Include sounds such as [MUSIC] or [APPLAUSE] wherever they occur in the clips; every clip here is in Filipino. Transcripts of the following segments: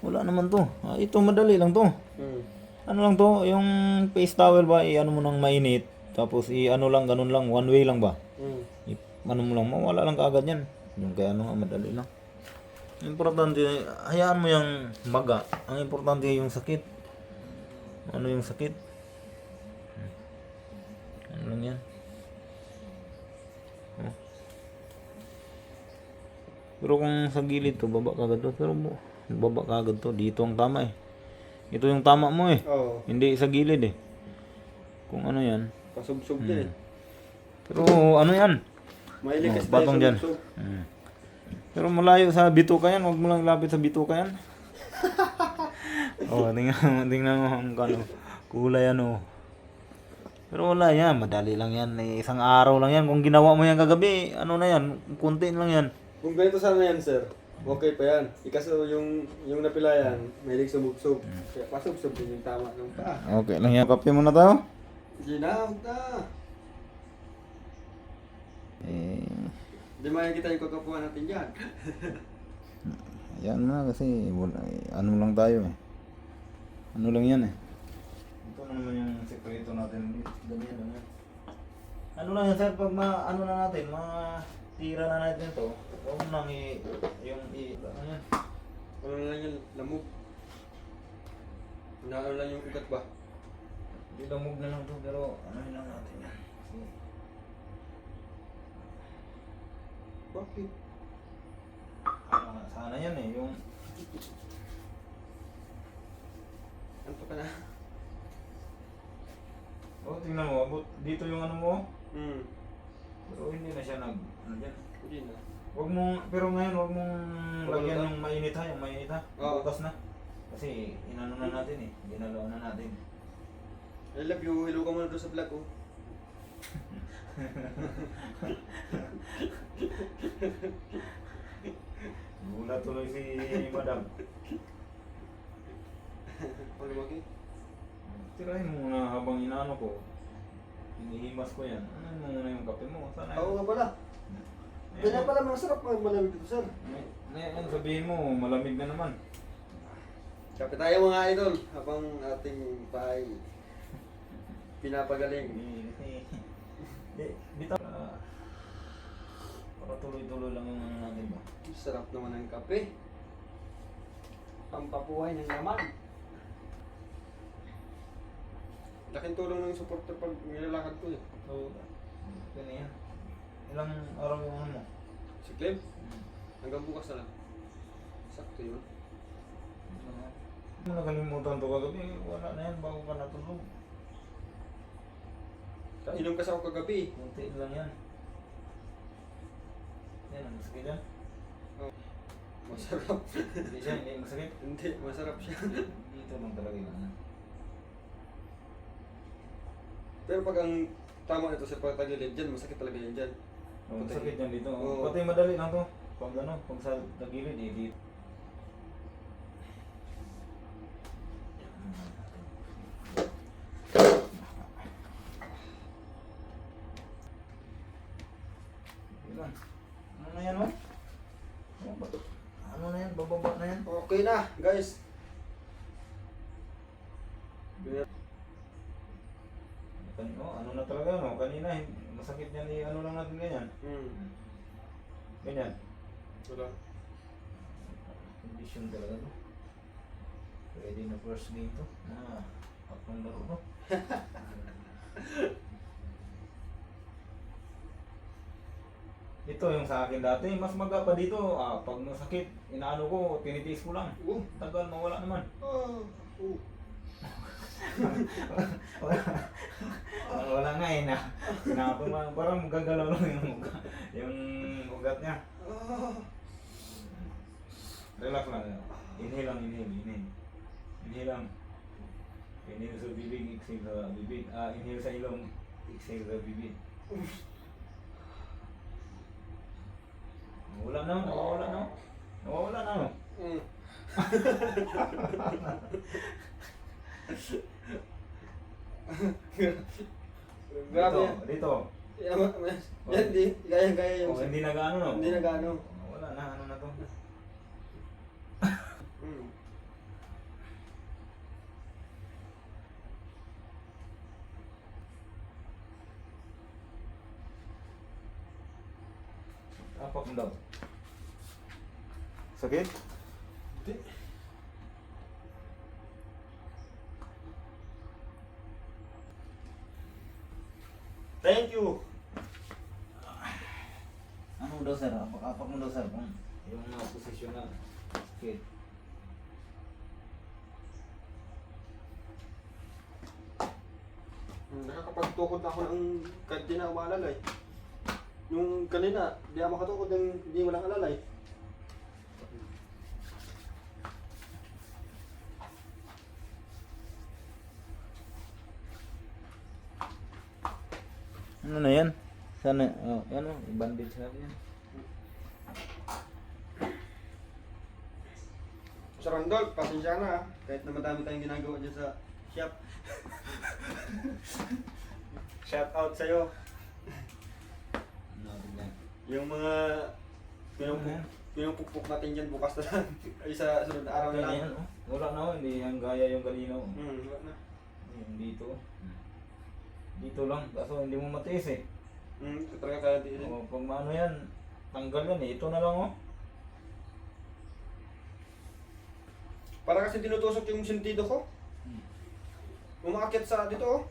Wala naman to. Ah, ito madali lang to. Hmm. Ano lang to, yung face towel ba, i-ano mo nang mainit. Tapos i-ano lang, ganun lang, one way lang ba? Hmm. I- ano mo lang, mawala lang kaagad yan. Yung kaya ano madali lang. Importante, hayaan mo yung maga. Ang importante yung sakit. Ano yung sakit? Ano lang yan? Oh. Pero kung sa gilid to, baba kagad to. Pero mo, baba kagad to. Dito ang tama eh. Ito yung tama mo eh. Oo. Hindi sa gilid eh. Kung ano yan. Pasubsob din eh. Pero ano yan? Mahilig Oh, kasi batong tayo dyan. sa subsob. Mm. Pero malayo sa bituka yan. Huwag mo lang lapit sa bituka yan. [LAUGHS] oh, tingnan, tingnan mo ang ano, kulay ano. Pero wala yan. Madali lang yan. Eh, isang araw lang yan. Kung ginawa mo yan kagabi, ano na yan? Kunti lang yan. Kung ganito sana yan, sir, okay pa yan. Ikaso yung, yung napilayan, mahilig sumubsob. Kaya pasubsob din yung tama ng paa. Okay lang yan. Kape muna tayo. Hindi na, huwag na. Eh, Hindi makikita yung kakapuhan natin dyan. [LAUGHS] Yan na kasi wala, eh, ano lang tayo eh. Ano lang yan eh. Ito na naman yung sekreto natin. Ganyan lang yan. Ano lang yan sir, pag ma, ano na natin, mga tira na natin ito, huwag nang i, yung i, ano yan. Ano na lang yung lamog. Naano lang yung ugat ba? Ilamog na lang to pero ano lang natin yan. Bakit? sana, sana yan eh, yung, Anto ka na? oh tingnan mo, dito yung ano mo, Hmm. Pero hindi na siya nag, ano dyan. Hindi na. Huwag mong, pero ngayon huwag mong lagyan yung mainit ha, yung mainit ha. Oo. Bukas na. Kasi inano na natin eh, ginalaw na natin. I love you. Hello ka muna doon sa vlog [LAUGHS] ko. Gulat tuloy si madam. Ano lumaki? Tirahin mo muna habang inaano ko. Hinihimas ko yan. Ano mo muna yung kape mo? Sana Oo nga pala. Ganyan pala masarap pag malamig dito, sir. ngay- Ngayon sabihin mo, malamig na naman. Kape tayo mga idol habang ating pahay pinapagaling. [LAUGHS] Eh, bitaw. Ah, Para tuloy-tuloy lang yung ano natin ba? Sarap naman ng kape. Pampapuhay ng laman. Laking tulong ng supporter pag nilalakad ko eh. So, ito na yan. Ilang araw yung ano mo? Si Clem, hanggang bukas na lang. Sakto yun. Ano nakalimutan to kagabi? Wala na yan bago ka natulog. Inom kasi ako kagabi. Kunti lang yan. Yan, ang masakit yan. Masarap. Hindi siya, hindi masakit. [LAUGHS] Hindi, masarap siya. Dito lang talaga yun. ano. Pero pag ang tama nito sa pagtagilid dyan, masakit talaga yan dyan. Ang masakit yan dito. Oo. Pati madali lang to. Pag ano, pag sa tagilid eh, dito. Ilan? Ano na yan, oh? Ano ba? Ano na yan? Bababa na yan? Okay na, guys. Oh, ano na talaga, no? Kanina, masakit yan eh, ano lang natin ganyan. Hmm. Ganyan. Wala. Condition talaga, no? Pwede na first game to. Ah, akong laro, no? [LAUGHS] Ito yung sa akin dati, mas maga pa dito. Ah, pag masakit, inaano ko, tinitiis ko lang. Oh. Tagal, mawala naman. Oh. Oh. [LAUGHS] wala, wala nga eh na. Sinapon lang, parang gagalaw lang yung ugat, yung ugat niya. Relax lang. Inhale lang, inhale, inhale. Inhale lang. Inhale sa bibig, exhale sa bibig. Ah, inhale sa ilong, exhale sa bibig. Nawala na, nawawala na. Nawawala na, no? [LAUGHS] Grabe. Dito, dito. Yan, yan, di, kaya, kaya yung... Oh, hindi nag-ano, no? Hindi nag-ano. Wala na, ano na to. mm. Apak daw. Sakit? Thank you. Ano daw sir? Apak, apak mo daw sir. Kung yung mga posisyon na. Sakit. Hmm, Nakakapagtukod na ako ng kahit di na ako maalalay. Yung kanina, di ako makatukod ng di walang alalay. Ano na yan? Sana, oh, yan o, bandage na yan. Sa Randol, pasensya na ha. Kahit na madami tayong ginagawa dyan sa shop. [LAUGHS] Shout out sa'yo. Ano yan? Yung mga pinumpuk, pinupukpuk natin dyan bukas na lang. [LAUGHS] Ay sa sunod na araw na lang. Yan, oh. Wala na oh, hindi yung gaya yung kanina. oh. Hmm, wala na. Yung dito. Dito lang, kaso hindi mo matiis eh. Hmm, ito talaga kaya din. O, pag maano yan, tanggal yan eh. Ito na lang oh. Para kasi tinutusok yung sentido ko. Hmm. Umakit sa dito oh.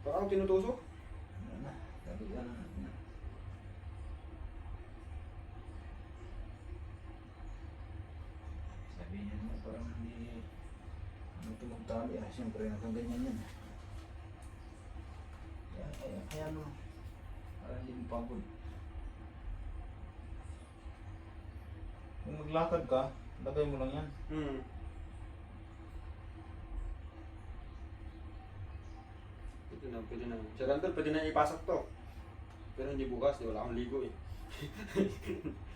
Para ako tinutusok. Ano na, sabi ka na. Sabihin mo parang hindi ano tumagtali ah. Siyempre nakaganyan yan. Kaya, kaya, mo. Parang hindi pagod. Kung maglakad ka, lagay mo lang yan. Hmm. Pwede na, pwede na. Sa Randol, pwede na ipasok to. Pero hindi bukas, di wala akong ligo eh. [LAUGHS]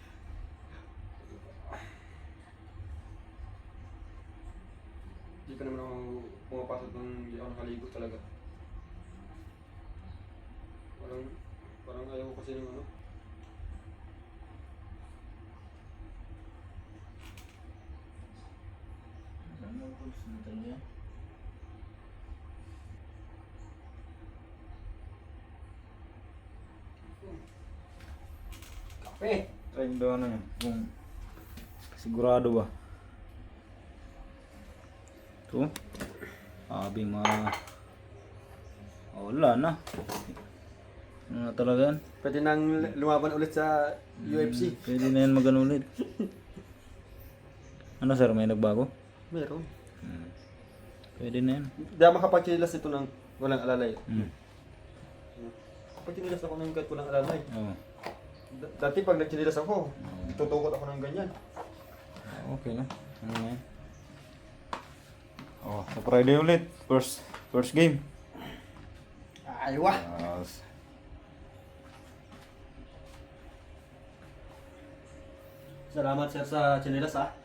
Hindi ka naman ako pumapasok nung hindi ako nakaligo talaga. Parang, parang ayaw ko kasi ng ano. Ano po, sinatal niya? Kape! Try mo daw ano yun, kung sigurado ba. Ito. Sabi mga... Wala na. Na talaga yan? Pwede nang lumaban ulit sa UFC. Hmm, Pwede na yan magano ulit. Ano sir, may nagbago? Meron. Hmm. Pwede na yan. Hindi ako makapagchilas ito ng walang alalay. Hmm. Kapag chinilas ako ng kahit walang alalay. Oh. D- dati pag nagchinilas ako, Hmm. tutukot ako ng ganyan. Okay na. Ano na yan? Oh, sa Friday ulit. First first game. Aywa! Yes. Salamat sir sa chinilas ah.